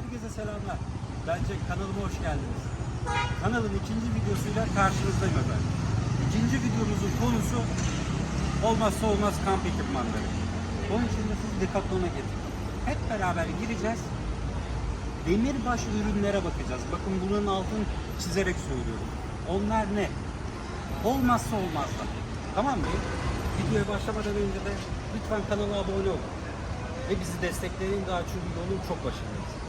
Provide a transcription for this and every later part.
Herkese selamlar. Bence kanalıma hoş geldiniz. Kanalın ikinci videosuyla karşınızdayım efendim. İkinci videomuzun konusu olmazsa olmaz kamp ekipmanları. Onun için de sizi Decathlon'a getirdim. Hep beraber gireceğiz. Demirbaş ürünlere bakacağız. Bakın bunun altını çizerek söylüyorum. Onlar ne? Olmazsa olmazlar. Tamam mı? Videoya başlamadan önce de lütfen kanala abone olun. Ve bizi destekleyin daha çünkü yolun çok başındayız.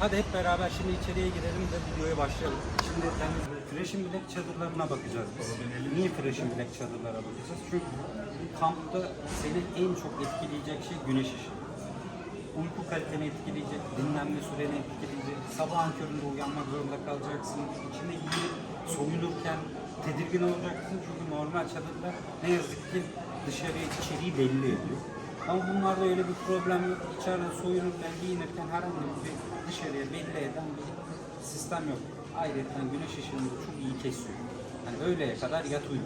Hadi hep beraber şimdi içeriye girelim de videoya başlayalım. Şimdi yalnız Fresh'in bilek çadırlarına bakacağız. Niye Fresh'in bilek çadırlara bakacağız? Çünkü kampta seni en çok etkileyecek şey güneş ışığı. Uyku kaliteni etkileyecek, dinlenme süreni etkileyecek, sabahın köründe uyanmak zorunda kalacaksın. İçine giyip soyunurken tedirgin olacaksın çünkü normal çadırlar ne yazık ki dışarıya içeriği belli ediyor. Ama bunlarda öyle bir problem yok. İçeride soyunurken, giyinirken herhangi bir dışarıya belli eden bir sistem yok. Ayrıca güneş ışığını çok iyi kesiyor. Yani öğleye kadar yat uyu.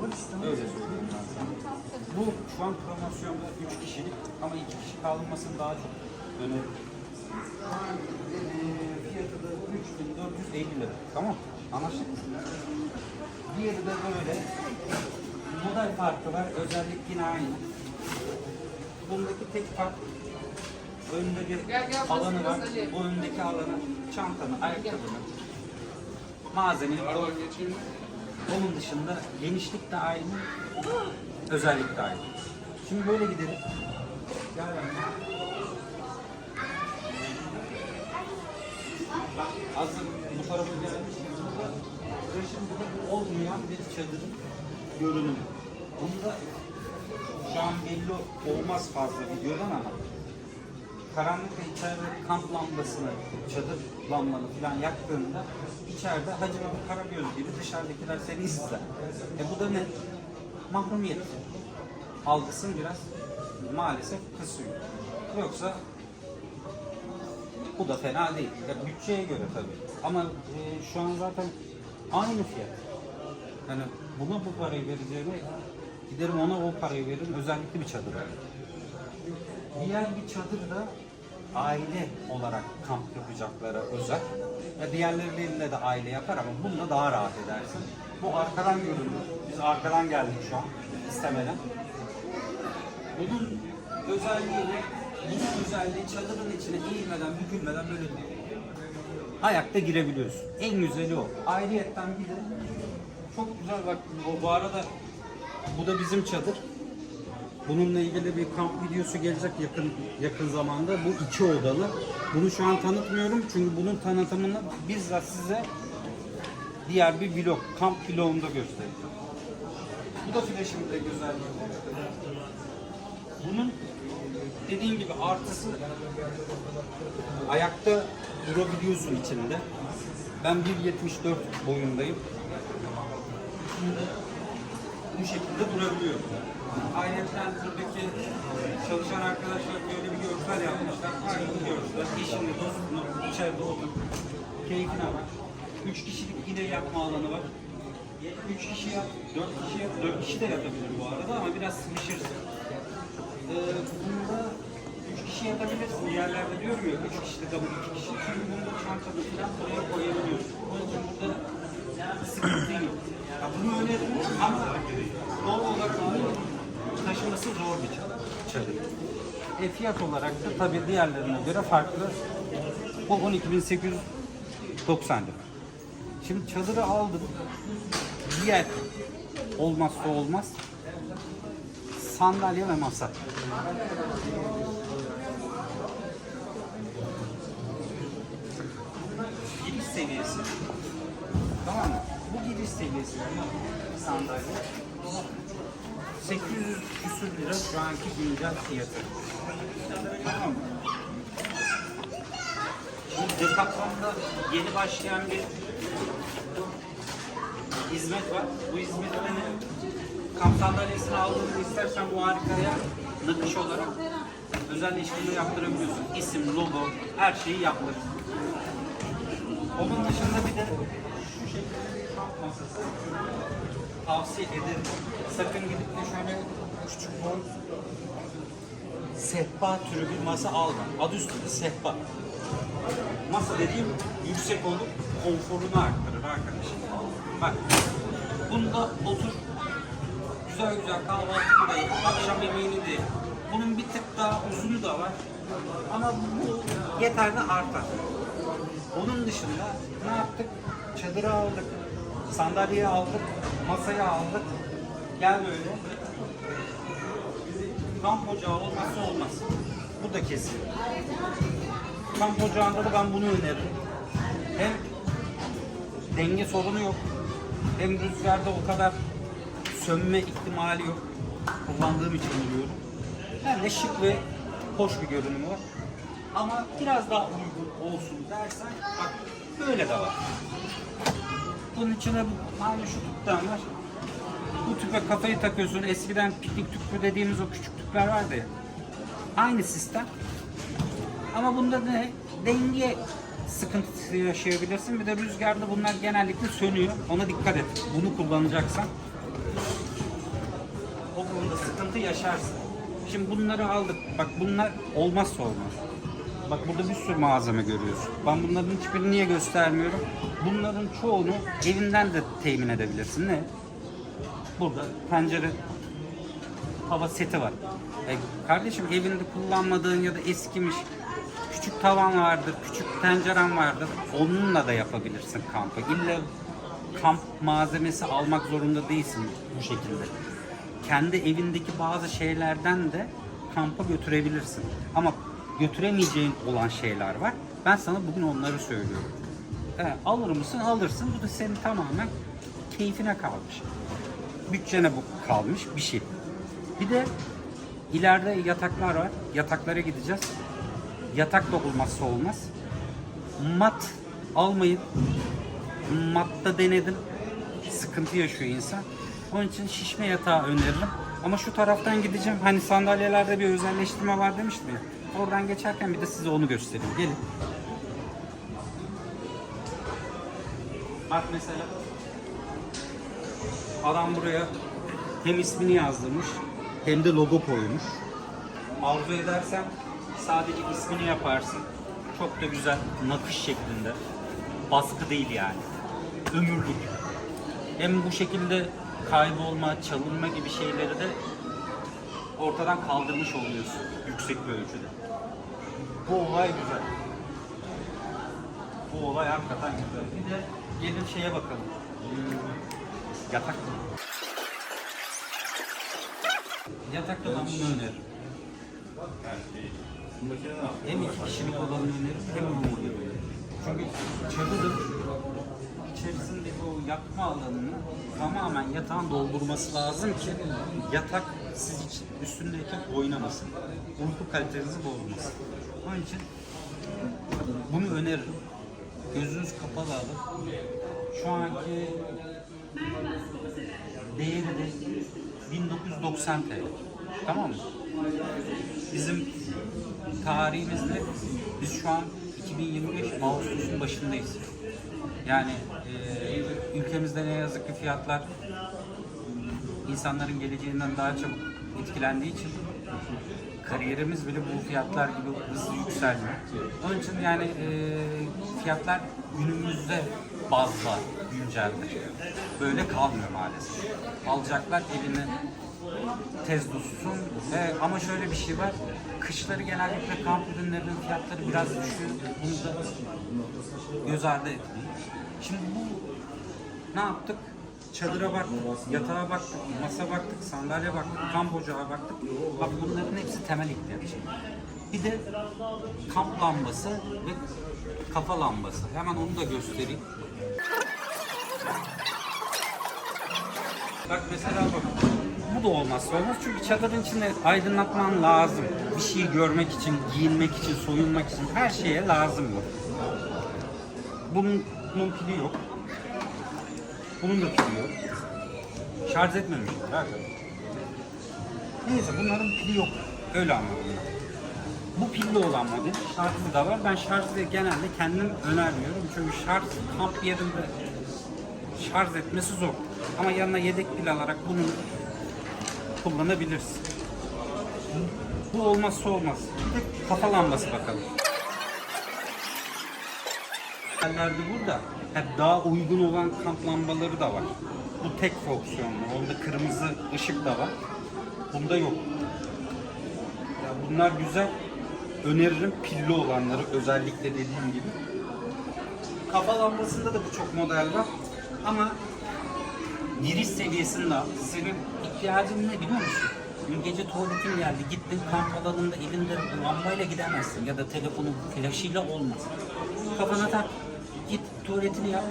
Öyle söyleyeyim ben sana. Bu şu an promosyonda 3 kişilik ama 2 kişi kalınmasını daha çok öneririm. Fiyatı da 3450 lira. Tamam Anlaştık mı? Diğeri de böyle. Model farkı var. Özellik yine aynı. Bundaki tek fark önünde bir Gel, gel, alanı var. Ali. Bu öndeki alanı, çantanı, ayakkabını, malzemeyi koy. Onun dışında genişlik de aynı, özellik de aynı. Şimdi böyle gidelim. Gel hazır bu tarafa gelmişken burada olmayan bir çadırın görünümü. Bunda şu an belli olmaz fazla videodan ama karanlıkta içeride kamp lambasını, çadır lambanı falan yaktığında içeride Hacı Mahmut Karagöz gibi dışarıdakiler seni izler. E bu da ne? Mahrumiyet. Algısını biraz maalesef kısıyor. Yoksa bu da fena değil. Ya bütçeye göre tabii. Ama e, şu an zaten aynı fiyat. Yani buna bu parayı vereceğime giderim ona o parayı veririm. Özellikle bir çadır. Diğer bir çadır da aile olarak kamp yapacaklara özel. Ya diğerleriyle de aile yapar ama bununla daha rahat edersin. Bu arkadan görünüyor. Biz arkadan geldik şu an istemeden. Bunun özelliği ne? Bunun özelliği çadırın içine eğilmeden, bükülmeden böyle ayakta girebiliyorsun. En güzeli o. Ayrıyetten bir de çok güzel bak bu arada bu da bizim çadır. Bununla ilgili bir kamp videosu gelecek yakın yakın zamanda. Bu iki odalı. Bunu şu an tanıtmıyorum çünkü bunun tanıtımını bizzat size diğer bir vlog, kamp vlogumda göstereceğim. Bu da flash'in de güzelliği. Bunun dediğim gibi artısı ayakta durabiliyorsun içinde. Ben 1.74 boyundayım. Bu şekilde durabiliyorum. Ayrıca buradaki çalışan arkadaşlar böyle bir görsel yapmışlar. Aynı görsel. Eşini, dostunu içeride otur. Keyfine bak. Üç kişilik yine yapma alanı var. Üç kişi yat, dört kişi yat, dört kişi de yatabilir bu arada ama biraz sıkışırsın. Ee, bunda üç kişi yatabilirsin. Diğerlerde diyorum ya üç kişi de double iki kişi. Çünkü bunda çantanı falan buraya koyabiliyorsun. Onun için burada. Ya bunu öneririm ama doğal olarak bunu taşıması zor bir çadır. E fiyat olarak da tabii diğerlerine göre farklı. Bu 12.890 lira. Şimdi çadırı aldım. Diğer olmazsa olmaz sandalye ve masa. Giriş seviyesi. Tamam mı? Bu giriş seviyesi sandalye. 800 küsür lira şu anki güncel fiyatı. Tamam mı? Şimdi Decathlon'da yeni başlayan bir hizmet var. Bu hizmette ne? Kamp sandalyesini aldığını istersen bu harikaya nakış olarak özel işlemi yaptırabiliyorsun. İsim, logo, her şeyi yaptır. Onun dışında bir de kamp masası tavsiye ederim. Sakın gidip de şöyle küçük boy sehpa türü bir masa alma. Adı üstünde sehpa. masa dediğim yüksek olup konforunu arttırır arkadaşlar. Bak bunda otur güzel güzel kahvaltını da yap, akşam yemeğini de. Bunun bir tık daha uzunu da var. Ama bu yeterli artar. Onun dışında ne yaptık? Çadırı aldık, sandalyeyi aldık, masayı aldık. Gel böyle. Kamp ocağı olmazsa olmaz. Bu da kesin. Kamp ocağında da ben bunu öneririm. Hem denge sorunu yok. Hem rüzgarda o kadar sönme ihtimali yok. Kullandığım için biliyorum. Hem de şık ve hoş bir görünümü var. Ama biraz daha uygun olsun dersen bak böyle de var. Bunun içine bu- aynı şu tüpten var. Bu tüpe kafayı takıyorsun. Eskiden piknik tüpü dediğimiz o küçük tüpler vardı ya. Aynı sistem. Ama bunda ne? Denge sıkıntısı yaşayabilirsin. Bir de rüzgarda bunlar genellikle sönüyor. Ona dikkat et. Bunu kullanacaksan o konuda sıkıntı yaşarsın. Şimdi bunları aldık. Bak bunlar olmazsa olmaz. Bak burada bir sürü malzeme görüyorsun. Ben bunların hiçbirini niye göstermiyorum? Bunların çoğunu evinden de temin edebilirsin. Ne? Burada pencere hava seti var. E, kardeşim evinde kullanmadığın ya da eskimiş küçük tavan vardır, küçük tenceren vardır. Onunla da yapabilirsin kampı. İlla kamp malzemesi almak zorunda değilsin bu şekilde. Kendi evindeki bazı şeylerden de kampa götürebilirsin. Ama götüremeyeceğin olan şeyler var. Ben sana bugün onları söylüyorum. E, alır mısın? Alırsın. Bu da senin tamamen keyfine kalmış bütçene bu kalmış bir şey. Bir de ileride yataklar var. Yataklara gideceğiz. Yatak da olmazsa olmaz. Mat almayın. Matta denedim. Sıkıntı yaşıyor insan. Onun için şişme yatağı öneririm. Ama şu taraftan gideceğim. Hani sandalyelerde bir özelleştirme var demiştim ya. Oradan geçerken bir de size onu göstereyim. Gelin. Bak mesela Adam buraya hem ismini yazdırmış hem de logo koymuş. Arzu edersen sadece ismini yaparsın. Çok da güzel nakış şeklinde. Baskı değil yani. Ömürlük. Hem bu şekilde kaybolma, çalınma gibi şeyleri de ortadan kaldırmış oluyorsun yüksek bir ölçüde. Bu olay güzel. Bu olay hakikaten güzel. Bir de gelin şeye bakalım. Hmm, Yatak. Yatakta ben bunu öneririm. Hem iki kişilik olanı öneririm hem uyumlu öneririm. Çünkü çadırın içerisindeki o yatma alanını tamamen yatağın doldurması lazım ki yatak siz için üstündeyken oynamasın. Uyku kalitenizi bozmasın. Onun için bunu öneririm. Gözünüz kapalı alın. Şu anki değeri de 1990 TL. Tamam mı? Bizim tarihimizde biz şu an 2025 Ağustos'un başındayız. Yani e, ülkemizde ne yazık ki fiyatlar insanların geleceğinden daha çabuk etkilendiği için kariyerimiz bile bu fiyatlar gibi hızlı yükselmiyor. Onun için yani e, fiyatlar günümüzde bazda günceldir. Böyle kalmıyor maalesef. Alacaklar eline tez tutsun. Ve ama şöyle bir şey var. Kışları genellikle kamp ürünlerinin fiyatları biraz düşüyor. Bunu da göz ardı etmeyin. Şimdi bu ne yaptık? Çadıra baktık, yatağa baktık, masa baktık, sandalye baktık, kamp ocağı baktık. Bak bunların hepsi temel ihtiyaç. Bir de kamp lambası ve kafa lambası. Hemen onu da göstereyim. Bak mesela bak. Bu da olmazsa olmaz çünkü çadırın içinde aydınlatman lazım. Bir şeyi görmek için, giyinmek için, soyunmak için her şeye lazım bu. Bunun, bunun pili yok. Bunun da yok. Şarj arkadaşlar. Neyse bunların pili yok. Öyle anladım ben. Bu pilli olan model şarjlı da var. Ben şarjlı genelde kendim önermiyorum. Çünkü şarj kamp yerinde şarj etmesi zor. Ama yanına yedek pil alarak bunu kullanabilirsin. Bu olmazsa olmaz. Bir kafa lambası bakalım. Modellerde burada hep daha uygun olan kamp lambaları da var. Bu tek fonksiyonlu. Onda kırmızı ışık da var. Bunda yok. Ya bunlar güzel. Öneririm pilli olanları özellikle dediğim gibi. Kafa lambasında da birçok model var. Ama giriş seviyesinde senin ihtiyacın ne biliyor musun? Dün gece tuvaletin geldi, gittin kamp alanında elinde lambayla gidemezsin ya da telefonun flaşıyla olmaz. Kafana tak, git tuvaletini yap,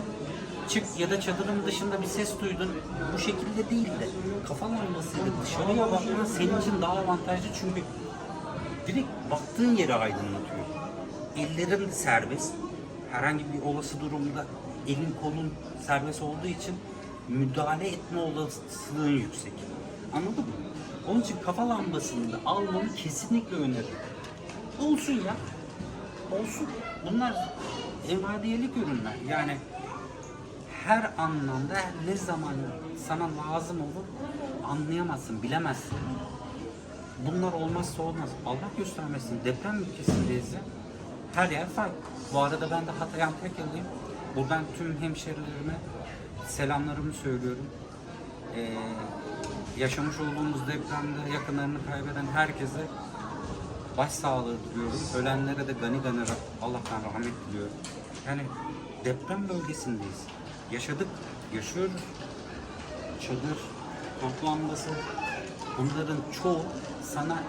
çık ya da çadırın dışında bir ses duydun. Bu şekilde değil de kafa lambasıyla dışarıya bakman senin için daha avantajlı çünkü direkt baktığın yeri aydınlatıyor. Ellerin serbest. Herhangi bir olası durumda elin kolun serbest olduğu için müdahale etme olasılığın yüksek. Anladın mı? Onun için kafa lambasını da almanı kesinlikle öneririm. Olsun ya. Olsun. Bunlar emadiyelik ürünler. Yani her anlamda ne zaman sana lazım olur anlayamazsın, bilemezsin. Bunlar olmazsa olmaz. Allah göstermesin. Deprem ülkesindeyiz ya. Her yer fay. Bu arada ben de Hatay Antakyalıyım. Buradan tüm hemşerilerime selamlarımı söylüyorum. Ee, yaşamış olduğumuz depremde yakınlarını kaybeden herkese başsağlığı diliyorum. Ölenlere de gani gani Allah'tan rahmet diliyorum. Yani deprem bölgesindeyiz. Yaşadık, yaşıyoruz çadır, kamp lambası bunların çoğu sana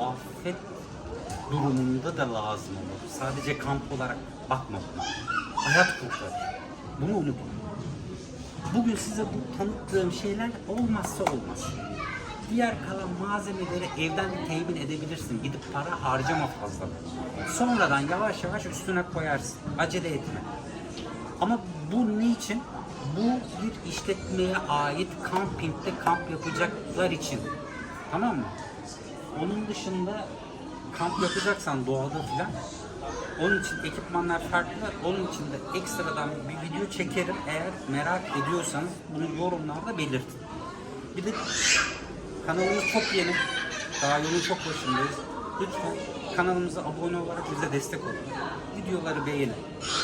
afet durumunda da lazım olur. Sadece kamp olarak bakma buna. Hayat kurtarır. Bunu unutma. Bugün size bu tanıttığım şeyler olmazsa olmaz. Diğer kalan malzemeleri evden temin edebilirsin. Gidip para harcama fazla. Sonradan yavaş yavaş üstüne koyarsın. Acele etme. Ama bu ne için? Bu bir işletmeye ait kampingde kamp yapacaklar için. Tamam mı? Onun dışında kamp yapacaksan doğada filan onun için ekipmanlar farklı. Onun için de ekstradan bir video çekerim. Eğer merak ediyorsanız bunu yorumlarda belirtin. Bir de kanalımız çok yeni. Daha yolun çok başındayız. Lütfen kanalımıza abone olarak bize destek olun. Videoları beğenin.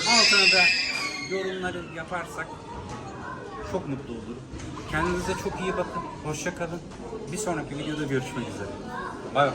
Altına da yorumları yaparsak çok mutlu olurum. Kendinize çok iyi bakın. Hoşça kalın. Bir sonraki videoda görüşmek üzere. Bay bay.